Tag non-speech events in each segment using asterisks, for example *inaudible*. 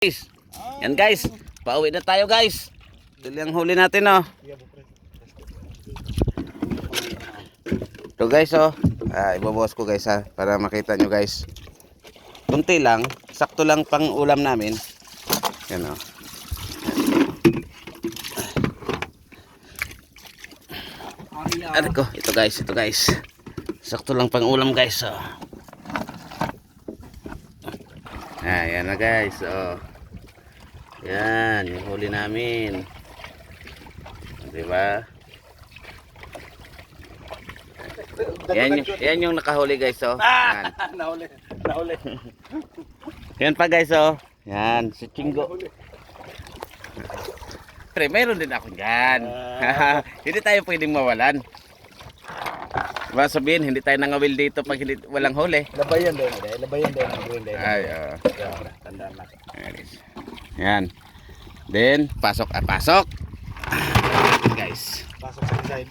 Guys, yan guys. Pauwi na tayo guys. Ito yung huli natin oh. Ito guys oh. Ah, ibabawas ko guys ha. Para makita nyo guys. Kunti lang. Sakto lang pang ulam namin. Yan oh. Ano ko? Ito guys, ito guys. Sakto lang pang ulam guys oh. Ah, yan na guys. Oh. Yan, yung huli namin. Di ba? Yan, yan yung nakahuli guys, oh. Yan. *laughs* nahuli. Nahuli. *laughs* Yan pa guys, oh. Yan, si Chingo. Pre, mayroon din ako dyan. *laughs* hindi tayo pwedeng mawalan. Diba sabihin, hindi tayo nangawil dito pag hindi, walang huli. Labayan na Labayan daw na gawin daw. Ay, oh. Yan, tandaan na. Yan. Then, pasok, ah, pasok. Guys. Pasok sa inside.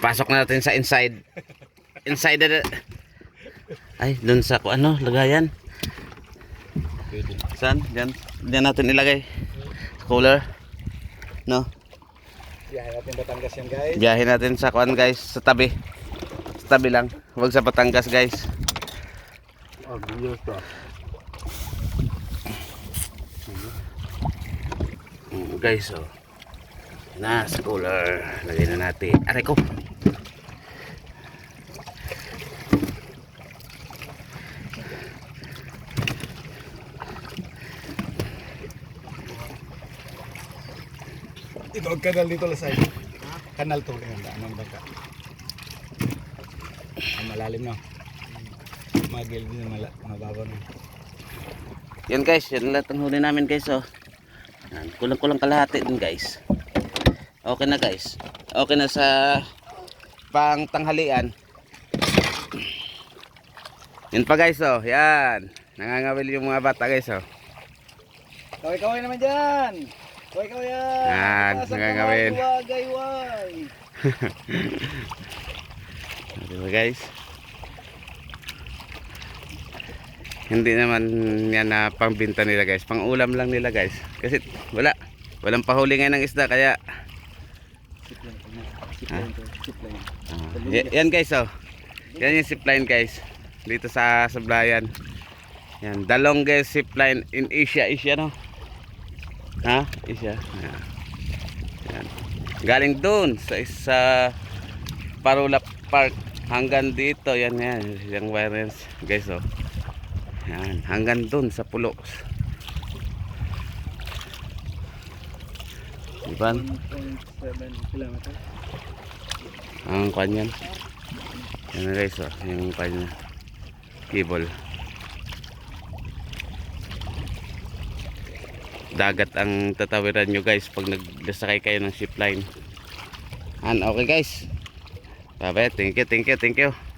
Pasok na natin sa inside. Inside na. Ay, dun sa kung ano, lagayan. Saan? Diyan. Diyan natin ilagay. Cooler. No? Biyahe natin Batangas yan guys. Biyahe natin sa kuan guys, sa tabi. Sa tabi lang. Huwag sa Batangas guys. Oh, guys, oh. Na, sa cooler. Lagay na natin. Aray ko. Ito ang kanal dito la side. Kanal to yung daan ng baka. Ang malalim no. Magil din mala, mababaw no. Yan guys, yan lahat ang huli namin guys, oh. Kulang-kulang kalahati din guys. Okay na guys. Okay na sa pang tanghalian. Yan pa guys, oh. Yan. Nangangawil yung mga bata guys, oh. Kaway-kaway naman dyan. Kaway-kaway yan. Yan, kamay, Wagay-way. Diba guys? Hindi naman yan na pangbinta nila guys. Pang ulam lang nila guys. Kasi wala. Walang pahuli ngayon ng isda kaya. Ah, yan guys oh. Yan yung zipline guys. Dito sa Sablayan. Yan, the longest zipline in Asia, Asia no? Ha? Asia. Yan. Yan. Galing doon sa isa Parula Park hanggang dito yan yan yung wireless guys oh. Yan, hanggang doon sa pulo. Diba? 1.7 kilometer. Ang kwan yan. Yan guys, oh, yung kwan niya. Cable. Dagat ang tatawiran nyo guys pag nagdasakay kayo ng ship line. And okay guys. Bye. Thank you, thank you, thank you.